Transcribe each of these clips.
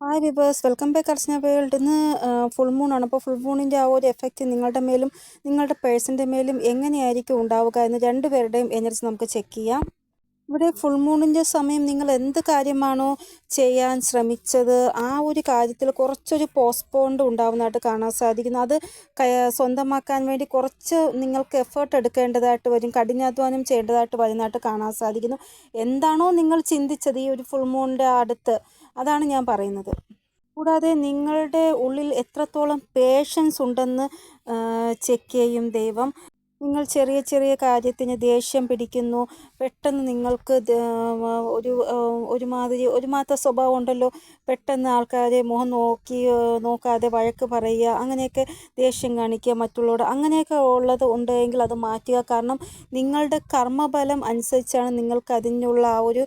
Hi viewers welcome back Archana world ഇന്ന് full moon ആണ്. അപ്പോൾ ഫുൾ മൂണിന്റെ ആ ഒരു എഫക്റ്റ് നിങ്ങളുടെ മേലും നിങ്ങളുടെ പേഴ്സന്റെ മേലും എങ്ങനെയായിരിക്കും ഉണ്ടാവുക എന്ന് രണ്ടുപേരുടെയും എനർജി നമുക്ക് ചെക്ക് ചെയ്യാം. ഇവിടെ ഫുൾ മൂണിന്റെ സമയം നിങ്ങൾ എന്ത് കാര്യമാണോ ചെയ്യാൻ ശ്രമിച്ചത് ആ ഒരു കാര്യത്തിൽ കുറച്ചൊരു പോസ്റ്റ്പോണ്ട് ഉണ്ടാവുന്നതായിട്ട് കാണാൻ സാധിക്കുന്നു. അത് സ്വന്തമാക്കാൻ വേണ്ടി കുറച്ച് നിങ്ങൾക്ക് എഫേർട്ട് എടുക്കേണ്ടതായിട്ട് വരും കഠിനാധ്വാനം ചെയ്യേണ്ടതായിട്ട് വരുന്നതായിട്ട് കാണാൻ സാധിക്കുന്നു. എന്താണോ നിങ്ങൾ ചിന്തിച്ചത് ഈ ഒരു ഫുൾ മൂണിന്റെ അടുത്ത്? അതാണ് ഞാൻ പറയുന്നത്. കൂടാതെ നിങ്ങളുടെ ഉള്ളിൽ എത്രത്തോളം പേഷ്യൻസ് ഉണ്ടെന്ന് ചെക്ക് ചെയ്യും ദൈവം. നിങ്ങൾ ചെറിയ ചെറിയ കാര്യത്തിന് ദേഷ്യം പിടിക്കുന്നു. പെട്ടെന്ന് നിങ്ങൾക്ക് ഒരു ഒരുമാതിരി ഒരുമാത്ര സ്വഭാവം ഉണ്ടല്ലോ. പെട്ടെന്ന് ആൾക്കാരെ മുഖം നോക്കി നോക്കാതെ വഴക്ക് പറയുക അങ്ങനെയൊക്കെ ദേഷ്യം കാണിക്കുക മറ്റുള്ളവരോട്. അങ്ങനെയൊക്കെ ഉള്ളത് ഉണ്ടെങ്കിൽ അത് മാറ്റുക. കാരണം നിങ്ങളുടെ കർമ്മബലം അനുസരിച്ചാണ് നിങ്ങൾക്ക് അതിനുള്ള ആ ഒരു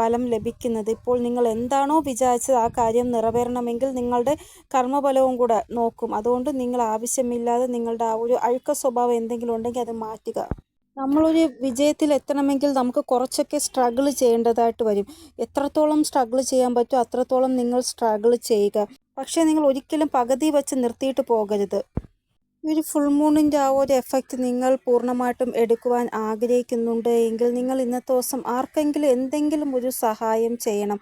ബലം ലഭിക്കുന്നത്. ഇപ്പോൾ നിങ്ങൾ എന്താണോ വിചാരിച്ചത് ആ കാര്യം നിറവേറണമെങ്കിൽ നിങ്ങളുടെ കർമ്മബലവും കൂടെ നോക്കും. അതുകൊണ്ട് നിങ്ങൾ ആവശ്യമില്ലാതെ നിങ്ങളുടെ ആ ഒരു അഴുക്ക സ്വഭാവം എന്തെങ്കിലും ഉണ്ടെങ്കിൽ അത് മാറ്റുക. നമ്മളൊരു വിജയത്തിൽ എത്തണമെങ്കിൽ നമുക്ക് കുറച്ചൊക്കെ സ്ട്രഗിൾ ചെയ്യേണ്ടതായിട്ട് വരും. എത്രത്തോളം സ്ട്രഗിൾ ചെയ്യാൻ പറ്റുമോ അത്രത്തോളം നിങ്ങൾ സ്ട്രഗിൾ ചെയ്യുക. പക്ഷേ നിങ്ങൾ ഒരിക്കലും പകുതി വെച്ച് നിർത്തിയിട്ട് പോകരുത്. ഒരു ഫുൾ മൂണിന്റെ ആ ഒരു എഫക്റ്റ് നിങ്ങൾ പൂർണമായിട്ടും എടുക്കുവാൻ ആഗ്രഹിക്കുന്നുണ്ട് എങ്കിൽ നിങ്ങൾ ഇന്നത്തെ ദിവസം ആർക്കെങ്കിലും എന്തെങ്കിലും ഒരു സഹായം ചെയ്യണം.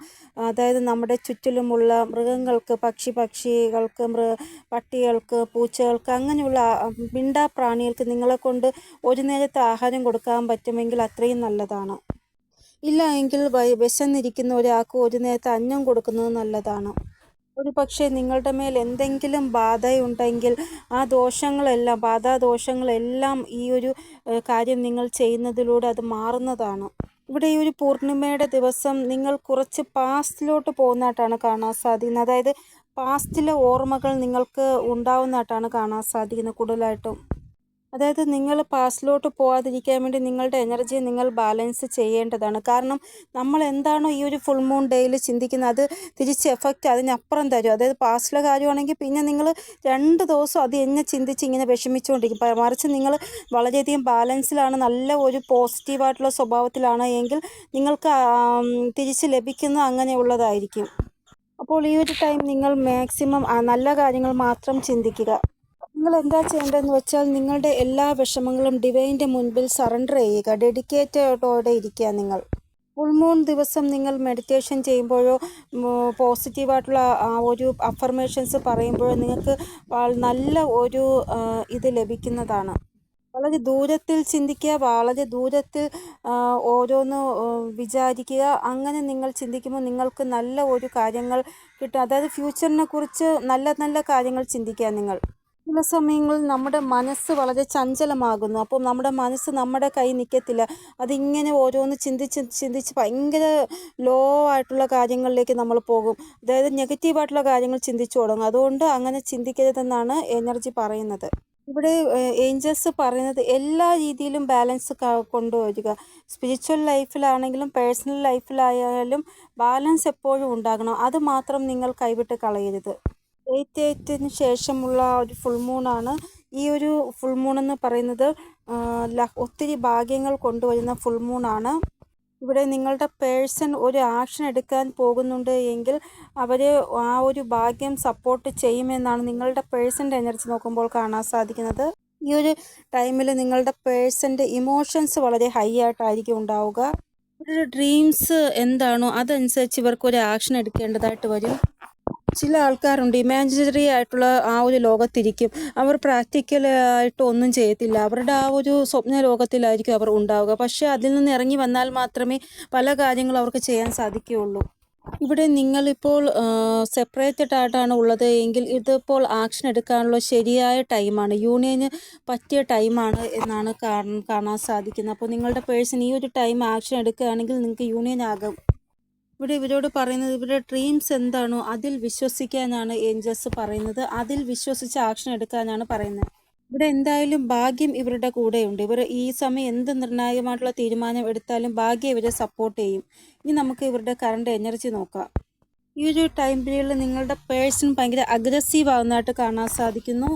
അതായത് നമ്മുടെ ചുറ്റിലുമുള്ള മൃഗങ്ങൾക്ക് പക്ഷി പക്ഷികൾക്ക് മൃ പട്ടികൾക്ക് പൂച്ചകൾക്ക് അങ്ങനെയുള്ള മിണ്ടാ പ്രാണികൾക്ക് നിങ്ങളെ കൊണ്ട് ഒരു നേരത്തെ ആഹാരം കൊടുക്കാൻ പറ്റുമെങ്കിൽ അത്രയും നല്ലതാണ്. ഇല്ല എങ്കിൽ വിശന്നിരിക്കുന്ന ഒരാൾക്ക് ഒരു നേരത്തെ അന്നം കൊടുക്കുന്നത് നല്ലതാണ്. ഒരു പക്ഷേ നിങ്ങളുടെ മേൽ എന്തെങ്കിലും ബാധയുണ്ടെങ്കിൽ ആ ദോഷങ്ങളെല്ലാം ബാധാദോഷങ്ങളെല്ലാം ഈ ഒരു കാര്യം നിങ്ങൾ ചെയ്യുന്നതിലൂടെ അത് മാറുന്നതാണ്. ഇവിടെ ഈ ഒരു പൂർണിമയുടെ ദിവസം നിങ്ങൾ കുറച്ച് പാസ്റ്റിലോട്ട് പോകുന്നതായിട്ടാണ് കാണാൻ സാധിക്കുന്നത്. അതായത് പാസ്റ്റിലെ ഓർമ്മകൾ നിങ്ങൾക്ക് ഉണ്ടാവുന്നതായിട്ടാണ് കാണാൻ സാധിക്കുന്നത് കൂടുതലായിട്ടും. അതായത് നിങ്ങൾ പാസ്റ്റിലോട്ട് പോകാതിരിക്കാൻ വേണ്ടി നിങ്ങളുടെ എനർജി നിങ്ങൾ ബാലൻസ് ചെയ്യേണ്ടതാണ്. കാരണം നമ്മൾ എന്താണോ ഈ ഒരു ഫുൾ മൂൺ ഡേയിൽ ചിന്തിക്കുന്നത് അത് തിരിച്ച് എഫക്റ്റ് അതിനപ്പുറം തരും. അതായത് പാസ്റ്റിലെ കാര്യമാണെങ്കിൽ പിന്നെ നിങ്ങൾ രണ്ട് ദിവസം അത് എന്നെ ചിന്തിച്ച് ഇങ്ങനെ വിഷമിച്ചുകൊണ്ടിരിക്കും. മറിച്ച് നിങ്ങൾ വളരെയധികം ബാലൻസിലാണ് നല്ല ഒരു പോസിറ്റീവായിട്ടുള്ള സ്വഭാവത്തിലാണ് എങ്കിൽ നിങ്ങൾക്ക് തിരിച്ച് ലഭിക്കുന്നത് അങ്ങനെയുള്ളതായിരിക്കും അപ്പോൾ ഈ ഒരു ടൈം നിങ്ങൾ മാക്സിമം നല്ല കാര്യങ്ങൾ മാത്രം ചിന്തിക്കുക. നിങ്ങൾ എന്താ ചെയ്യേണ്ടതെന്ന് വെച്ചാൽ നിങ്ങളുടെ എല്ലാ വിഷമങ്ങളും ഡിവൈന്റെ മുൻപിൽ സറണ്ടർ ചെയ്യുക. ഡെഡിക്കേറ്റഡോടെ ഇരിക്കുക നിങ്ങൾ. ഫുൾ മൂൺ ദിവസം നിങ്ങൾ മെഡിറ്റേഷൻ ചെയ്യുമ്പോഴോ പോസിറ്റീവായിട്ടുള്ള ആ ഒരു അഫർമേഷൻസ് പറയുമ്പോഴോ നിങ്ങൾക്ക് നല്ല ഒരു ഇത് ലഭിക്കുന്നതാണ്. വളരെ ദൂരത്തിൽ ചിന്തിക്കുക വളരെ ദൂരത്തിൽ ഓരോന്ന് വിചാരിക്കുക. അങ്ങനെ നിങ്ങൾ ചിന്തിക്കുമ്പോൾ നിങ്ങൾക്ക് നല്ല ഒരു കാര്യങ്ങൾ കിട്ടും. അതായത് ഫ്യൂച്ചറിനെ കുറിച്ച് നല്ല നല്ല കാര്യങ്ങൾ ചിന്തിക്കുക നിങ്ങൾ. ചില സമയങ്ങളിൽ നമ്മുടെ മനസ്സ് വളരെ ചഞ്ചലമാകുന്നു. അപ്പോൾ നമ്മുടെ മനസ്സ് നമ്മുടെ കൈ നിൽക്കത്തില്ല. അതിങ്ങനെ ഓരോന്ന് ചിന്തിച്ച് ചിന്തിച്ച് ഭയങ്കര ലോ ആയിട്ടുള്ള കാര്യങ്ങളിലേക്ക് നമ്മൾ പോകും. അതായത് നെഗറ്റീവായിട്ടുള്ള കാര്യങ്ങൾ ചിന്തിച്ചു തുടങ്ങും. അതുകൊണ്ട് അങ്ങനെ ചിന്തിക്കരുതെന്നാണ് എനർജി പറയുന്നത്. ഇവിടെ ഏഞ്ചൽസ് പറയുന്നത് എല്ലാ രീതിയിലും ബാലൻസ് കൊണ്ടുവരിക. സ്പിരിച്വൽ ലൈഫിലാണെങ്കിലും പേഴ്സണൽ ലൈഫിലായാലും ബാലൻസ് എപ്പോഴും ഉണ്ടാകണം. അത് മാത്രം നിങ്ങൾ കൈവിട്ട് കളയരുത്. എയ്റ്റ് എയ്റ്റിന് ശേഷമുള്ള ഒരു ഫുൾ മൂണാണ് ഈ ഒരു ഫുൾ മൂൺ എന്ന് പറയുന്നത് ഒത്തിരി ഭാഗ്യങ്ങൾ കൊണ്ടുവരുന്ന ഫുൾ മൂണാണ് ഇവിടെ നിങ്ങളുടെ പേഴ്സൺ ഒരു ആക്ഷൻ എടുക്കാൻ പോകുന്നുണ്ട് എങ്കിൽ അവർ ആ ഒരു ഭാഗ്യം സപ്പോർട്ട് ചെയ്യുമെന്നാണ് നിങ്ങളുടെ പേഴ്സന്റെ എനർജി നോക്കുമ്പോൾ കാണാൻ സാധിക്കുന്നത്. ഈ ഒരു ടൈമിൽ നിങ്ങളുടെ പേഴ്സന്റെ ഇമോഷൻസ് വളരെ ഹൈ ആയിട്ടായിരിക്കും ഉണ്ടാവുക. ഇവരുടെ ഡ്രീംസ് എന്താണോ അതനുസരിച്ച് ഇവർക്ക് ഒരു ആക്ഷൻ എടുക്കേണ്ടതായിട്ട് വരും. ചില ആൾക്കാരുണ്ട്. ഇമാജിനറി ആയിട്ടുള്ള ആ ഒരു ലോകത്തിരിക്കും. അവർ പ്രാക്ടിക്കലായിട്ട് ഒന്നും ചെയ്യത്തില്ല. അവരുടെ ആ ഒരു സ്വപ്ന ലോകത്തിലായിരിക്കും അവർ ഉണ്ടാവുക. പക്ഷേ അതിൽ നിന്ന് ഇറങ്ങി വന്നാൽ മാത്രമേ പല കാര്യങ്ങളും അവർക്ക് ചെയ്യാൻ സാധിക്കുകയുള്ളൂ. ഇവിടെ നിങ്ങളിപ്പോൾ സെപ്പറേറ്റഡ് ആയിട്ടാണ് ഉള്ളത് എങ്കിൽ ഇതിപ്പോൾ ആക്ഷൻ എടുക്കാനുള്ള ശരിയായ ടൈമാണ് യൂണിയന് പറ്റിയ ടൈമാണ് എന്നാണ് കാണാൻ സാധിക്കുന്നത്. അപ്പോൾ നിങ്ങളുടെ പേഴ്സൺ ഈ ഒരു ടൈം ആക്ഷൻ എടുക്കുകയാണെങ്കിൽ നിങ്ങൾക്ക് യൂണിയൻ ആകും. ഇവിടെ ഇവരോട് പറയുന്നത് ഇവരുടെ ഡ്രീംസ് എന്താണോ അതിൽ വിശ്വസിക്കാനാണ് ഏഞ്ചൽസ് പറയുന്നത്. അതിൽ വിശ്വസിച്ച് ആക്ഷൻ എടുക്കാനാണ് പറയുന്നത്. ഇവിടെ എന്തായാലും ഭാഗ്യം ഇവരുടെ കൂടെയുണ്ട്. ഇവർ ഈ സമയം എന്ത് നിർണായകമായിട്ടുള്ള തീരുമാനം എടുത്താലും ഭാഗ്യം ഇവരെ സപ്പോർട്ട് ചെയ്യും. ഇനി നമുക്ക് ഇവരുടെ കറണ്ട് എനർജി നോക്കാം. ഈ ഒരു ടൈം പീരീഡിൽ നിങ്ങളുടെ പേഴ്സൺ ഭയങ്കര അഗ്രസീവ് ആവുന്നതായിട്ട് കാണാൻ സാധിക്കുന്നു.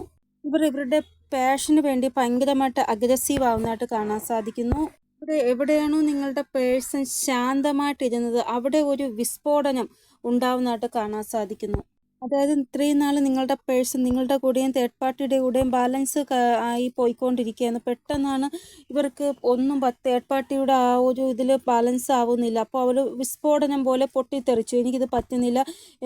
ഇവർ ഇവരുടെ പാഷന് വേണ്ടി ഭയങ്കരമായിട്ട് അഗ്രസീവ് ആവുന്നതായിട്ട് കാണാൻ സാധിക്കുന്നു. ഇവിടെ എവിടെയാണോ നിങ്ങളുടെ പേഴ്സൺ ശാന്തമായിട്ടിരുന്നത് അവിടെ ഒരു വിസ്ഫോടനം ഉണ്ടാവുന്നതായിട്ട് കാണാൻ സാധിക്കുന്നു. അതായത് ഇത്രയും നാൾ നിങ്ങളുടെ പേഴ്സൺ നിങ്ങളുടെ കൂടെയും തേർഡ് പാർട്ടിയുടെ കൂടെയും ബാലൻസ് ആയി പോയിക്കൊണ്ടിരിക്കുകയാണ്. പെട്ടെന്നാണ് ഇവർക്ക് ഒന്നും തേർഡ് പാർട്ടിയുടെ ആ ഒരു ഇതിൽ ബാലൻസ് ആവുന്നില്ല. അപ്പോൾ അവർ വിസ്ഫോടനം പോലെ പൊട്ടിത്തെറിച്ചു. എനിക്കിത് പറ്റുന്നില്ല.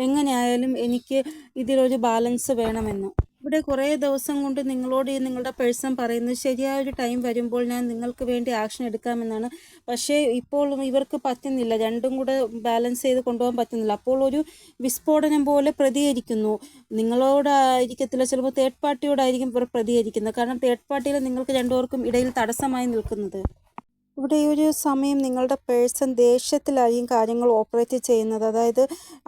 എങ്ങനെയായാലും എനിക്ക് ഇതിലൊരു ബാലൻസ് വേണമെന്ന്. ഇവിടെ കുറേ ദിവസം കൊണ്ട് നിങ്ങളോട് ഈ നിങ്ങളുടെ പേഴ്സൺ പറയുന്നത് ശരിയായ ഒരു ടൈം വരുമ്പോൾ ഞാൻ നിങ്ങൾക്ക് വേണ്ടി ആക്ഷൻ എടുക്കാമെന്നാണ്. പക്ഷേ ഇപ്പോൾ ഇവർക്ക് പറ്റുന്നില്ല. രണ്ടും കൂടെ ബാലൻസ് ചെയ്ത് കൊണ്ടുപോകാൻ പറ്റുന്നില്ല. അപ്പോൾ ഒരു വിസ്ഫോടനം പോലെ പ്രതികരിക്കുന്നു. നിങ്ങളോടായിരിക്കത്തില്ല ചിലപ്പോൾ തേർഡ് പാർട്ടിയോടായിരിക്കും ഇവർ പ്രതികരിക്കുന്നത്. കാരണം തേർഡ് പാർട്ടിയിൽ നിങ്ങൾക്ക് രണ്ടുപേർക്കും ഇടയിൽ തടസ്സമായി നിൽക്കുന്നത്. ഇവിടെ ഈ ഒരു സമയം നിങ്ങളുടെ പേഴ്സൺ ദേഷ്യത്തിലായിരിക്കും കാര്യങ്ങൾ ഓപ്പറേറ്റ് ചെയ്യുന്നത്. അതായത്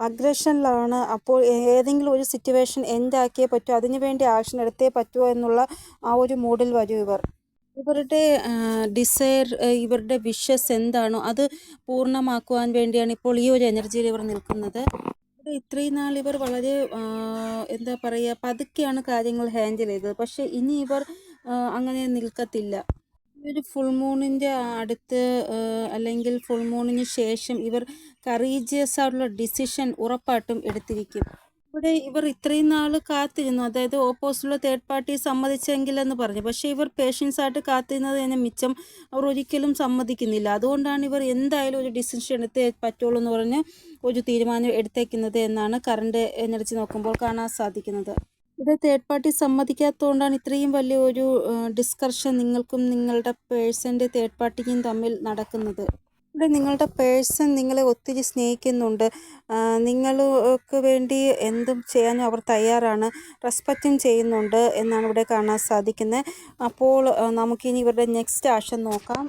അഗ്രഷനിലാണ് അപ്പോൾ ഏതെങ്കിലും ഒരു സിറ്റുവേഷൻ എൻഡാക്കിയേ പറ്റൂ അതിനു വേണ്ടി ആക്ഷൻ എടുത്തേ പറ്റുമോ എന്നുള്ള ആ ഒരു മൂഡിൽ വരും ഇവർ. ഇവരുടെ ഡിസയർ ഇവരുടെ വിഷസ് എന്താണോ അത് പൂർണമാക്കുവാൻ വേണ്ടിയാണ് ഇപ്പോൾ ഈ ഒരു എനർജിയിൽ ഇവർ നിൽക്കുന്നത്. ഇത്രയും നാൾ ഇവർ വളരെ എന്താ പറയുക പതുക്കെയാണ് കാര്യങ്ങൾ ഹാൻഡിൽ ചെയ്തത്. പക്ഷേ ഇനി ഇവർ അങ്ങനെ നിൽക്കത്തില്ല. ഒരു ഫുൾ മൂണിന്റെ അടുത്ത് അല്ലെങ്കിൽ ഫുൾ മൂണിന് ശേഷം ഇവർ കറീജിയസ് ആയിട്ടുള്ള ഡിസിഷൻ ഉറപ്പായിട്ടും എടുത്തിരിക്കും. ഇവിടെ ഇവർ ഇത്രയും നാൾ കാത്തിരുന്നു. അതായത് ഓപ്പോസിറ്റുള്ള തേർഡ് പാർട്ടി സമ്മതിച്ചെങ്കിലെന്ന് പറഞ്ഞു. പക്ഷേ ഇവർ പേഷ്യൻസ് ആയിട്ട് കാത്തിരുന്നത് തന്നെ മിച്ചം അവർ ഒരിക്കലും സമ്മതിക്കുന്നില്ല. അതുകൊണ്ടാണ് ഇവർ എന്തായാലും ഒരു ഡിസിഷൻ എടുത്തേ പറ്റുള്ളൂ എന്ന് പറഞ്ഞ് ഒരു തീരുമാനം എടുത്തേക്കുന്നത് എന്നാണ് കറണ്ട് എനർജി നോക്കുമ്പോൾ കാണാൻ സാധിക്കുന്നത്. ഇത് തേർഡ് പാർട്ടി സമ്മതിക്കാത്തതുകൊണ്ടാണ് ഇത്രയും വലിയ ഒരു ഡിസ്കർഷൻ നിങ്ങൾക്കും നിങ്ങളുടെ പേഴ്സന്റെ തേർഡ് പാർട്ടിക്കും തമ്മിൽ നടക്കുന്നത്. ഇവിടെ നിങ്ങളുടെ പേഴ്സൺ നിങ്ങളെ ഒത്തിരി സ്നേഹിക്കുന്നുണ്ട്. നിങ്ങൾക്ക് വേണ്ടി എന്തും ചെയ്യാനും അവർ തയ്യാറാണ്. റെസ്പെക്റ്റും ചെയ്യുന്നുണ്ട് എന്നാണ് ഇവിടെ കാണാൻ സാധിക്കുന്നത്. അപ്പോൾ നമുക്കിനി ഇവരുടെ നെക്സ്റ്റ് ആക്ഷൻ നോക്കാം.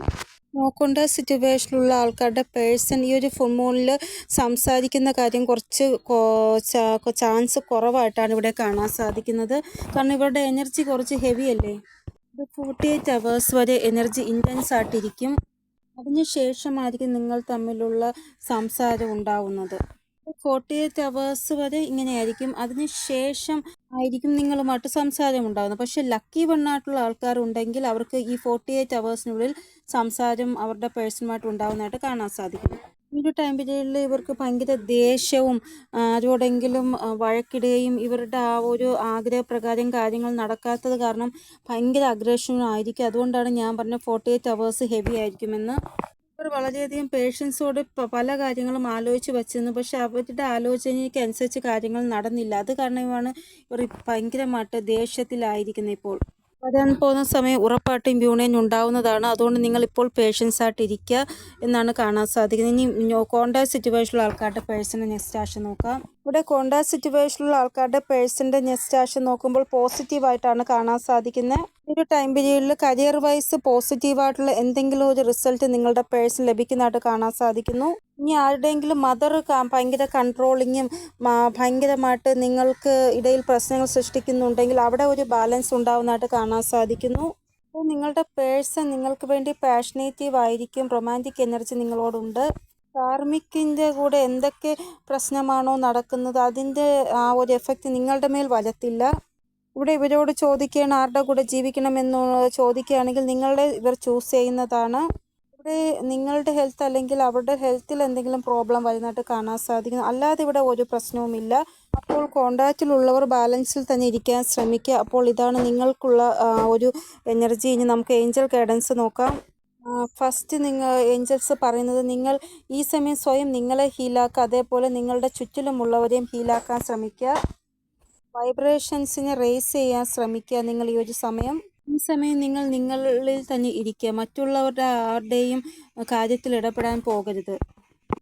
നോക്കേണ്ട സിറ്റുവേഷനിലുള്ള ആൾക്കാരുടെ പേഴ്സൺ ഈ ഒരു ഫുൾ മൂണിൽ സംസാരിക്കുന്ന കാര്യം കുറച്ച് ചാൻസ് കുറവായിട്ടാണ് ഇവിടെ കാണാൻ സാധിക്കുന്നത്. കാരണം ഇവരുടെ എനർജി കുറച്ച് ഹെവി അല്ലേ ഇത് ഫോർട്ടി എയ്റ്റ് അവേഴ്സ് വരെ എനർജി ഇന്റൻസ് ആയിട്ടിരിക്കും. അതിന് ശേഷമായിരിക്കും നിങ്ങൾ തമ്മിലുള്ള സംസാരം ഉണ്ടാവുന്നത്. ഫോർട്ടി എയ്റ്റ് അവേഴ്സ് വരെ ഇങ്ങനെയായിരിക്കും. അതിന് ശേഷം ആയിരിക്കും നിങ്ങളുമായിട്ട് സംസാരം ഉണ്ടാകുന്നത് പക്ഷേ ലക്കി വണ്ണായിട്ടുള്ള ആൾക്കാരുണ്ടെങ്കിൽ അവർക്ക് ഈ ഫോർട്ടി എയ്റ്റ് അവേഴ്സിനുള്ളിൽ സംസാരം അവരുടെ പേഴ്സണുമായിട്ട് ഉണ്ടാകുന്നതായിട്ട് കാണാൻ സാധിക്കും. ഈ ഒരു ടൈം പീരീഡിൽ ഇവർക്ക് ഭയങ്കര ദേഷ്യവും ആരോടെങ്കിലും വഴക്കിടുകയും ഇവരുടെ ആ ഒരു ആഗ്രഹപ്രകാരം കാര്യങ്ങൾ നടക്കാത്തത് കാരണം ഭയങ്കര അഗ്രഷനും ആയിരിക്കും. അതുകൊണ്ടാണ് ഞാൻ പറഞ്ഞ ഫോർട്ടി എയ്റ്റ് അവേഴ്സ് ഹെവി ആയിരിക്കുമെന്ന് ഇവർ വളരെയധികം പേഷ്യൻസോട് പല കാര്യങ്ങളും ആലോചിച്ച് വച്ചിരുന്നു. പക്ഷെ അവരുടെ ആലോചനയ്ക്കനുസരിച്ച് കാര്യങ്ങൾ നടന്നില്ല. അത് കാരണമാണ് ഇവർ ഭയങ്കരമായിട്ട് ദേഷ്യത്തിലായിരിക്കുന്നത് ഇപ്പോൾ. വരാൻ പോകുന്ന സമയം ഉറപ്പായിട്ടും യൂണിയൻ ഉണ്ടാവുന്നതാണ്. അതുകൊണ്ട് നിങ്ങൾ ഇപ്പോൾ പേഷ്യൻസ് ആയിട്ട് ഇരിക്കുക എന്നാണ് കാണാൻ സാധിക്കുന്നത്. ഇനി കോണ്ടാക്ട് സിറ്റുവേഷനിലുള്ള ആൾക്കാരുടെ പേഴ്സണൽ നെക്സ്റ്റ് ആഷൻ നോക്കാം. ഇവിടെ കോണ്ടാക്ട് സിറ്റുവേഷനിലുള്ള ആൾക്കാരുടെ പേഴ്സന്റെ നെക്സ്റ്റ് ആഷൻ നോക്കുമ്പോൾ പോസിറ്റീവായിട്ടാണ് കാണാൻ സാധിക്കുന്നത്. ഒരു ടൈം പീരീഡിൽ കരിയർ വൈസ് പോസിറ്റീവായിട്ടുള്ള എന്തെങ്കിലും ഒരു റിസൾട്ട് നിങ്ങളുടെ പേഴ്സിന് ലഭിക്കുന്നതായിട്ട് കാണാൻ സാധിക്കുന്നു. ഇനി ആരുടെയെങ്കിലും മദർ ഭയങ്കര കൺട്രോളിങ്ങും ഭയങ്കരമായിട്ട് നിങ്ങൾക്ക് ഇടയിൽ പ്രശ്നങ്ങൾ സൃഷ്ടിക്കുന്നുണ്ടെങ്കിൽ അവിടെ ഒരു ബാലൻസ് ഉണ്ടാവുന്നതായിട്ട് കാണാൻ സാധിക്കുന്നു. അപ്പോൾ നിങ്ങളുടെ പേഴ്സൺ നിങ്ങൾക്ക് വേണ്ടി പാഷനേറ്റീവ് ആയിരിക്കും റൊമാന്റിക് എനർജി നിങ്ങളോടുണ്ട്. കാർമിക്കിന്റെ കൂടെ എന്തൊക്കെ പ്രശ്നമാണോ നടക്കുന്നത് അതിന്റെ ആ ഒരു എഫക്റ്റ് നിങ്ങളുടെ മേൽ വരത്തില്ല. ഇവിടെ ഇവരോട് ചോദിക്കുകയാണ് ആരുടെ കൂടെ ജീവിക്കണമെന്ന് ചോദിക്കുകയാണെങ്കിൽ നിങ്ങളുടെ ഇവർ ചൂസ് ചെയ്യുന്നതാണ്. ഇവിടെ നിങ്ങളുടെ ഹെൽത്ത് അല്ലെങ്കിൽ അവരുടെ ഹെൽത്തിൽ എന്തെങ്കിലും പ്രോബ്ലം വരുന്നതായിട്ട് കാണാൻ സാധിക്കുന്നു. അല്ലാതെ ഇവിടെ ഒരു പ്രശ്നവുമില്ല അപ്പോൾ കോണ്ടാക്റ്റിലുള്ളവർ ബാലൻസിൽ തന്നെ ഇരിക്കാൻ ശ്രമിക്കുക. അപ്പോൾ ഇതാണ് നിങ്ങൾക്കുള്ള ഒരു എനർജി ഇനി നമുക്ക് ഏഞ്ചൽ ഗൈഡൻസ് നോക്കാം. ഫസ്റ്റ് നിങ്ങൾ ഏഞ്ചൽസ് പറയുന്നത് നിങ്ങൾ ഈ സമയം സ്വയം നിങ്ങളെ ഹീലാക്കുക അതേപോലെ നിങ്ങളുടെ ചുറ്റിലുമുള്ളവരെയും ഹീലാക്കാൻ ശ്രമിക്കുക. വൈബ്രേഷൻസിനെ റേസ് ചെയ്യാൻ ശ്രമിക്കുക നിങ്ങൾ ഈ ഒരു സമയം. ഈ സമയം നിങ്ങൾ നിങ്ങളിൽ തന്നെ ഇരിക്കുക. മറ്റുള്ളവരുടെ ആരുടെയും കാര്യത്തിൽ ഇടപെടാൻ പോകരുത്.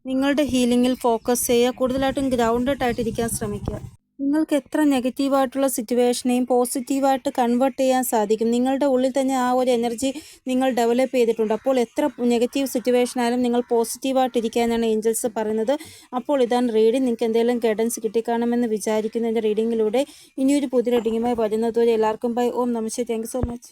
നിങ്ങളുടെ ഹീലിംഗിൽ ഫോക്കസ് ചെയ്യുക. കൂടുതലായിട്ടും ഗ്രൗണ്ടഡ് ആയിട്ടിരിക്കാൻ ശ്രമിക്കുക. നിങ്ങൾക്ക് എത്ര നെഗറ്റീവായിട്ടുള്ള സിറ്റുവേഷനെയും പോസിറ്റീവായിട്ട് കൺവേർട്ട് ചെയ്യാൻ സാധിക്കും. നിങ്ങളുടെ ഉള്ളിൽ തന്നെ ആ ഒരു എനർജി നിങ്ങൾ ഡെവലപ്പ് ചെയ്തിട്ടുണ്ട്. അപ്പോൾ എത്ര നെഗറ്റീവ് സിറ്റുവേഷൻ ആയാലും നിങ്ങൾ പോസിറ്റീവായിട്ട് ഇരിക്കാനാണ് ഏഞ്ചൽസ് പറയുന്നത്. അപ്പോൾ ഇതാണ് റീഡിംഗ്. നിങ്ങൾക്ക് എന്തെങ്കിലും ഗൈഡൻസ് കിട്ടിക്കാണമെന്ന് വിചാരിക്കുന്നു എന്റെ റീഡിങ്ങിലൂടെ ഇനിയൊരു പുതിയ റീഡിങ്ങുമായി വരുന്നതുവരെ എല്ലാവർക്കും ബൈ. ഓം നമസ്തേ താങ്ക് സോ മച്ച്.